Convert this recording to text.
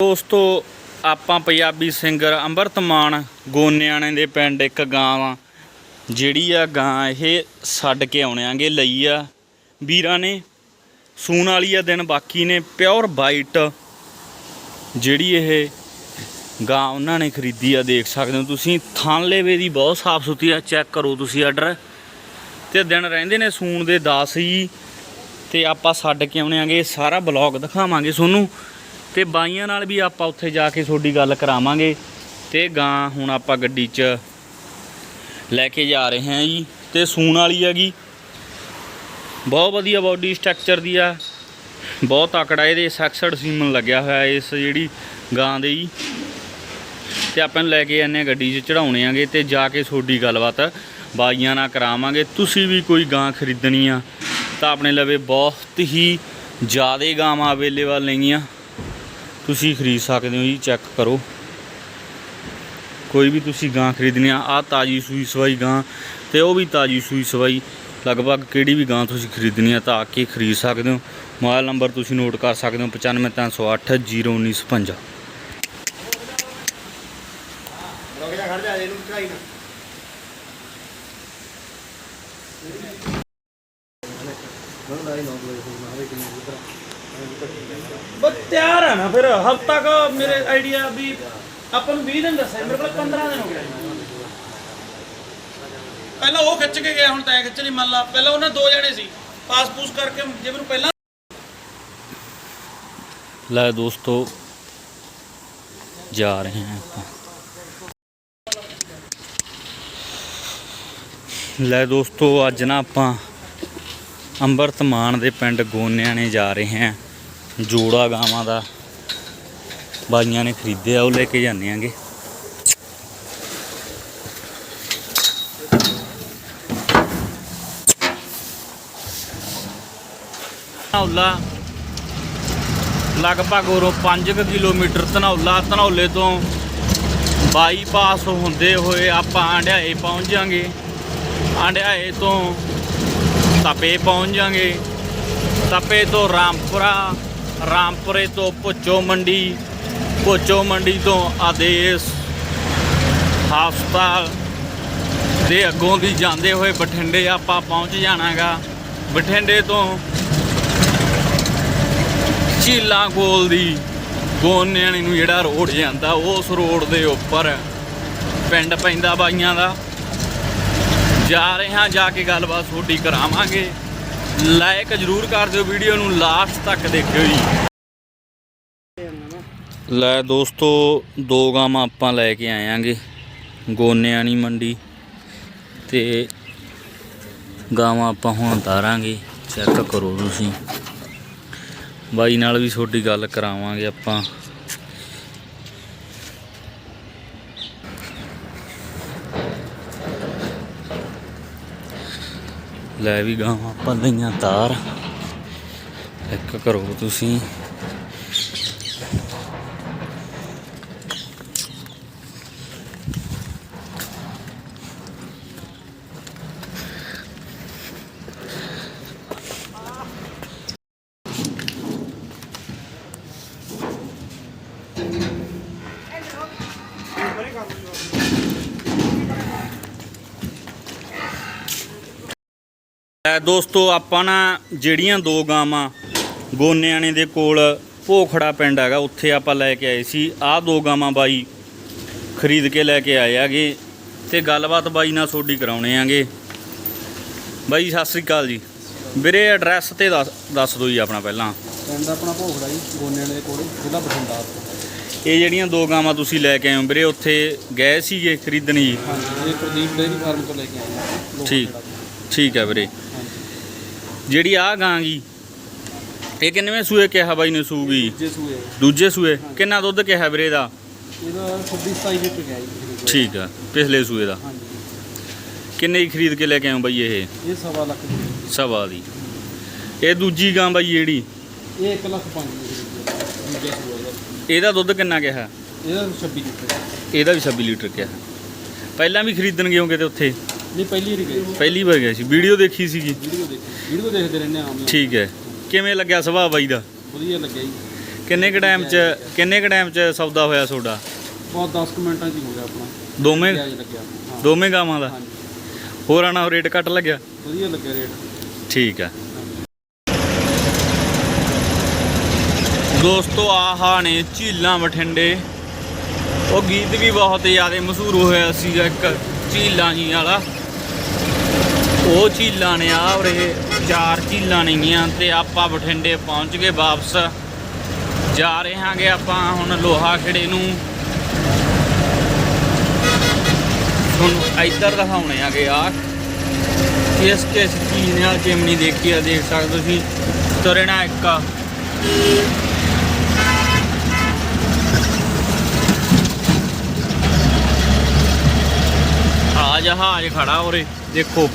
ਦੋਸਤੋ, ਆਪਾਂ ਪੰਜਾਬੀ ਸਿੰਗਰ ਅੰਮ੍ਰਿਤ ਮਾਨ ਗੋਨਿਆਣੇ ਦੇ ਪਿੰਡ ਇੱਕ ਗਾਂ ਵਾ ਜਿਹੜੀ ਆ ਗਾਂ ਇਹ ਛੱਡ ਕੇ ਆਉਣਿਆਂਗੇ ਲਈ ਆ। ਵੀਰਾਂ ਨੇ ਸੂਣ ਵਾਲੀ ਆ ਦਿਨ, ਬਾਕੀ ਨੇ ਪਿਓਰ ਵਾਈਟ, ਜਿਹੜੀ ਇਹ ਗਾਂ ਉਹਨਾਂ ਨੇ ਖਰੀਦੀ ਆ, ਦੇਖ ਸਕਦੇ ਹੋ ਤੁਸੀਂ। ਥਣ ਲੇਵੇ ਦੀ ਬਹੁਤ ਸਾਫ਼ ਸੁਥਰੀ ਆ, ਚੈੱਕ ਕਰੋ ਤੁਸੀਂ ਆਰਡਰ। ਤੇ ਦਿਨ ਰਹਿੰਦੇ ਨੇ ਸੂਣ ਦੇ 10 ਹੀ ਤੇ ਆਪਾਂ ਛੱਡ ਕੇ ਆਉਣਿਆਂਗੇ, ਸਾਰਾ ਬਲੌਗ ਦਿਖਾਵਾਂਗੇ ਤੁਹਾਨੂੰ। ਤੇ ਬਾਈਆਂ ਨਾਲ ਵੀ ਆਪਾਂ ਉੱਥੇ ਜਾ ਕੇ ਤੁਹਾਡੀ ਗੱਲ ਕਰਾਵਾਂਗੇ। ਤੇ ਗਾਂ ਹੁਣ ਆਪਾਂ ਗੱਡੀ 'ਚ ਲੈ ਕੇ ਜਾ ਰਹੇ ਹਾਂ ਜੀ। ਤੇ ਸੂਣ ਵਾਲੀ ਹੈਗੀ। ਬਹੁਤ ਵਧੀਆ ਬਾਡੀ ਸਟਰਕਚਰ ਦੀ ਆ। ਬਹੁਤ ਤਕੜਾ ਇਹਦੇ ਸੈਕਸਡ ਸੀਮਨ ਲੱਗਿਆ ਹੋਇਆ ਇਸ ਜਿਹੜੀ ਗਾਂ ਦੇ ਜੀ। ਤੇ ਆਪਾਂ ਨੂੰ ਲੈ ਕੇ ਜਾਂਦੇ ਹਾਂ ਗੱਡੀ 'ਚ ਚੜਾਉਣੇ ਆਂਗੇ ਤੇ ਜਾ ਕੇ ਤੁਹਾਡੀ ਗੱਲਬਾਤ ਬਾਈਆਂ ਨਾਲ ਕਰਾਵਾਂਗੇ। ਤੁਸੀਂ ਵੀ ਕੋਈ ਗਾਂ ਖਰੀਦਣੀ ਆ ਤਾਂ ਆਪਣੇ ਲਵੇ ਬਹੁਤ ਹੀ ਜ਼ਿਆਦਾ ਗਾਵਾਂ ਅਵੇਲੇਬਲ ਨੇਗੀਆਂ। ਤੁਸੀਂ ਖਰੀਦ ਸਕਦੇ ਹੋ ਜੀ ਚੈੱਕ ਕਰੋ। ਕੋਈ ਵੀ ਤੁਸੀਂ ਗਾਂ ਖਰੀਦਣੀ ਆ ਆ ਤਾਜੀ ਸੂਈ ਸਵਾਈ ਗਾਂ ਤੇ ਉਹ ਵੀ ਤਾਜੀ ਸੂਈ ਸਵਾਈ। ਲਗਭਗ ਕਿਹੜੀ ਵੀ ਗਾਂ ਤੁਸੀਂ ਖਰੀਦਣੀ ਆ ਤਾਂ ਆ ਕੇ ਖਰੀਦ ਸਕਦੇ ਹੋ। ਮੋਬਾਈਲ ਨੰਬਰ ਤੁਸੀਂ ਨੋਟ ਕਰ ਸਕਦੇ ਹੋ 95308 01955 ਰੁਕ ਜਾ ਖੜ ਜਾ ਇਹਨੂੰ ਚੜਾਈ ਨਾ ਬਸ ਤਿਆਰ ਆ ਨਾ ਫਿਰ, ਹਫਤਾ ਕ ਮੇਰੇ ਆਈਡੀਆ ਵੀ ਆਪਾਂ ਨੂੰ 20 ਦਿਨ ਦੱਸਿਆ, ਮੇਰੇ ਕੋਲ 15 ਦਿਨ ਹੋ ਗਏ। ਪਹਿਲਾਂ ਉਹ ਖਿੱਚ ਕੇ ਗਿਆ, ਹੁਣ ਤੈਂ ਖਿੱਚ ਲਈ, ਮੰਨ ਲਾ, ਪਹਿਲਾਂ ਉਹਨਾਂ ਦੋ ਜਣੇ ਸੀ, ਪਾਸ ਪੂਸ ਕਰਕੇ ਜੇ ਮੈਨੂੰ ਪਹਿਲਾਂ ਲੈ ਦੋਸਤੋ, ਜਾ ਰਹੇ ਹਾਂ ਆਪਾਂ। ਲੈ ਦੋਸਤੋ, ਅੱਜ ਨਾ ਆਪਾਂ ਅੰਮ੍ਰਿਤ ਮਾਨ ਦੇ ਪਿੰਡ ਗੋਨਿਆਣੇ ਜਾ ਰਹੇ ਹਾਂ। ਜੋੜਾ ਗਾਵਾਂ ਦਾ। ਬਾਈਆਂ ਨੇ ਖਰੀਦਿਆ, ਉਹ ਲੈ ਕੇ ਜਾਂਦੇ ਆਂਗੇ। ਧਨੌਲਾ, ਲਗਭਗ ਉਰੋਂ 5 ਕਿਲੋਮੀਟਰ ਧਨੌਲਾ, ਧਨੌਲੇ ਤੋਂ ਬਾਈਪਾਸ ਹੁੰਦੇ ਹੋਏ ਆਪਾਂ ਆਂਡਿਆਏ ਪਹੁੰਚ ਜਾਾਂਗੇ। ਆਂਡਿਆਏ ਤੋਂ ਤਪੇ ਪਹੁੰਚ ਜਾਾਂਗੇ। ਤਪੇ ਤੋਂ ਰਾਮਪੁਰਾ ਰਾਮਪੁਰੇ ਤੋਂ ਭੁੱਚੋ ਮੰਡੀ ਭੁੱਚੋ ਮੰਡੀ ਤੋਂ ਆਦੇਸ਼। ਹਸਪਤਾਲ ਦੇ ਅੱਗੋਂ ਦੀ ਜਾਂਦੇ ਹੋਏ ਬਠਿੰਡੇ ਆਪਾਂ ਪਹੁੰਚ ਜਾਣਾਗਾ। ਬਠਿੰਡੇ ਤੋਂ ਝੀਲਾਂ ਕੋਲ ਦੀ ਗੋਨਿਆਣੀ ਨੂੰ ਜਿਹੜਾ ਰੋਡ ਜਾਂਦਾ, ਉਸ ਰੋਡ ਦੇ ਉੱਪਰ ਪਿੰਡ ਪੈਂਦਾ ਬਾਈਆਂ ਦਾ। ਜਾ ਰਹੇ ਹਾਂ, ਜਾ ਕੇ ਗੱਲਬਾਤ ਤੁਹਾਡੀ ਕਰਾਵਾਂਗੇ। ਲਾਇਕ ਜਰੂਰ ਕਰ ਦਿਓ ਵੀਡੀਓ ਨੂੰ ਲਾਸਟ ਤੱਕ ਦੇਖਿਓ ਜੀ। ਲੈ ਦੋਸਤੋ, ਦੋ ਗਾਵਾਂ ਆਪਾਂ ਲੈ ਕੇ ਆਇਆਂਗੇ। ਗੋਨਿਆਣੀ ਮੰਡੀ ਤੇ ਗਾਵਾਂ ਆਪਾਂ ਹੁਣ ਉਤਾਰਾਂਗੇ। ਚੈੱਕ ਕਰੋ ਤੁਸੀਂ। ਬਾਈ ਨਾਲ ਵੀ ਤੁਹਾਡੀ ਗੱਲ ਕਰਾਵਾਂਗੇ ਆਪਾਂ। ਲੈ ਵੀ ਗਾਵਾਂ ਆਪਾਂ ਲਈਆਂ ਤਾਰ। ਇੱਕ ਕਰੋ ਤੁਸੀਂ। ਦੋਸਤੋ ਆਪਾਂ ਨਾ ਜਿਹੜੀਆਂ ਦੋ ਗਾਵਾਂ ਗੋਨਿਆਣੇ ਦੇ ਕੋਲ ਭੋਖੜਾ ਪਿੰਡ ਹੈਗਾ ਉੱਥੇ ਆਪਾਂ ਲੈ ਕੇ ਆਏ ਸੀ। ਆਹ ਦੋ ਗਾਵਾਂ ਬਾਈ ਖਰੀਦ ਕੇ ਲੈ ਕੇ ਆਏ ਆਗੇ ਤੇ ਗੱਲਬਾਤ ਬਾਈ ਨਾਲ ਤੁਹਾਡੀ ਕਰਾਉਣੇ ਆਂਗੇ ਬਾਈ ਸਤਿ ਸ੍ਰੀ ਅਕਾਲ ਜੀ। ਵੀਰੇ ਐਡਰੈਸ ਤੇ ਦੱਸ ਦੱਸ ਦਿਓ ਜੀ ਆਪਣਾ ਪਹਿਲਾਂ। ਪਿੰਡ ਆਪਣਾ ਭੋਗੜਾ ਜੀ ਗੋਨਿਆਣੇ ਦੇ ਕੋਲ ਜ਼ਿਲ੍ਹਾ ਬਠਿੰਡਾ। ਇਹ ਜਿਹੜੀਆਂ ਦੋ ਗਾਵਾਂ ਤੁਸੀਂ ਲੈ ਕੇ ਆਏ ਹੋ ਵੀਰੇ ਉੱਥੇ ਗਏ ਸੀਗੇ ਖਰੀਦਣ ਜੀ? ਹਾਂਜੀ ਇਹ ਪ੍ਰਦੀਪ ਡੇਅਰੀ ਫਾਰਮ ਤੋਂ ਲੈ ਕੇ ਆਏ ਹਾਂ ਠੀਕ। ਠੀਕ ਹੈ ਵੀਰੇ। ਜਿਹੜੀ ਆਹ ਗਾਂ ਗੀ ਇਹ ਕਿੰਨਵੇਂ ਸੂਏ ਕਿਹਾ ਬਾਈ ਨੇ ਸੂਗੀ? ਜੇ ਸੂਏ। ਦੂਜੇ ਸੂਏ? ਕਿੰਨਾ ਦੁੱਧ ਕਿਹਾ ਵੀਰੇ ਦਾ ਇਹਦਾ 26 27 ਲੀਟਰ ਗਿਆ ਜੀ। ਠੀਕ ਆ ਪਿਛਲੇ ਸੂਏ ਦਾ। ਹਾਂਜੀ। ਕਿੰਨੇ ਦੀ ਖਰੀਦ ਕੇ ਲੈ ਕੇ ਹੋ ਬਾਈ ਇਹ? ਇਹ ਸਵਾ ਲੱਖ ਦੀ। ਸਵਾ ਦੀ। ਇਹ ਦੂਜੀ ਗਾਂ ਬਾਈ ਜਿਹੜੀ? ਇਹ 1 ਲੱਖ 5 ਦੀ ਖਰੀਦੀ ਹੈ। ਦੂਜਾ ਸੂਆ ਇਹਦਾ। ਇਹਦਾ ਦੁੱਧ ਕਿੰਨਾ ਕਿਹਾ? ਇਹਦਾ 26 ਲੀਟਰ। ਇਹਦਾ ਵੀ 26 ਲੀਟਰ ਕਿਹਾ। ਪਹਿਲਾਂ ਵੀ ਖਰੀਦਣ ਗਏ ਹੋਗੇ ਤੇ ਉੱਥੇ? ਨਹੀਂ ਪਹਿਲੀ ਵਾਰੀ ਗਏ ਪਹਿਲੀ ਵਾਰ ਗਏ ਸੀ। ਵੀਡੀਓ ਦੇਖੀ ਸੀਗੀ। ਵੀਡੀਓ ਦੇਖੀ। ਵੀਡੀਓ ਦੇਖਦੇ ਰਹਿੰਦੇ ਆ ਆਮ ਹੀ। ਠੀਕ ਹੈ। ਕਿਵੇਂ ਲੱਗਿਆ ਸੁਭਾਅ ਬਾਈ ਦਾ? ਵਧੀਆ ਲੱਗਿਆ ਜੀ। ਕਿੰਨੇ ਕ ਟਾਈਮ ਚ ਕਿੰਨੇ ਕ ਟਾਈਮ ਚ ਸੌਦਾ ਹੋਇਆ ਤੁਹਾਡਾ? ਬਹੁਤ 10 ਕੁ ਮਿੰਟਾਂ 'ਚ ਹੀ ਹੋ ਗਿਆ ਆਪਣਾ। ਦੋਵੇਂ? ਵਿਆਜ ਲੱਗਿਆ। ਹਾਂ। ਦੋਵੇਂ ਗਾਵਾਂ ਦਾ? ਹਾਂਜੀ। ਹੋਰਾਂ ਨਾਲ ਰੇਟ ਘੱਟ ਲੱਗਿਆ? ਵਧੀਆ ਲੱਗਿਆ ਰੇਟ। ਠੀਕ ਆ ਦੋਸਤੋ ਆਹਾ ਨੇ ਝੀਲਾਂ ਬਠਿੰਡੇ। ਉਹ ਗੀਤ ਵੀ ਬਹੁਤ ਜ਼ਿਆਦਾ ਮਸ਼ਹੂਰ ਹੋਇਆ ਸੀਗਾ ਇੱਕ ਝੀਲਾਂ ਜੀ ਵਾਲਾ। ਉਹ ਝੀਲਾਂ ਨੇ ਆ ਉਰੇ, ਚਾਰ ਝੀਲਾਂ ਨੇਗੀਆਂ ਤੇ ਆਪਾਂ ਬਠਿੰਡੇ ਪਹੁੰਚ ਗਏ ਵਾਪਸ। ਜਾ ਰਹੇ ਹਾਂਗੇ ਆਪਾਂ ਹੁਣ ਲੋਹਾ ਖੇੜੇ ਨੂੰ। ਤੁਹਾਨੂੰ ਇੱਧਰ ਦਿਖਾਉਣੇ ਆਗੇ ਆ ਕਿਸ ਕਿਸ ਚੀਜ਼ ਨਾਲ ਚਿਮਨੀ ਦੇਖੀ ਆ, ਦੇਖ ਸਕਦੇ ਤੁਸੀਂ। ਤੁਰੇ ਇੱਕ ਆ। ਜਹਾਜ਼ ਖੜਾ ਉਰੇ, ਦੇਖੋ।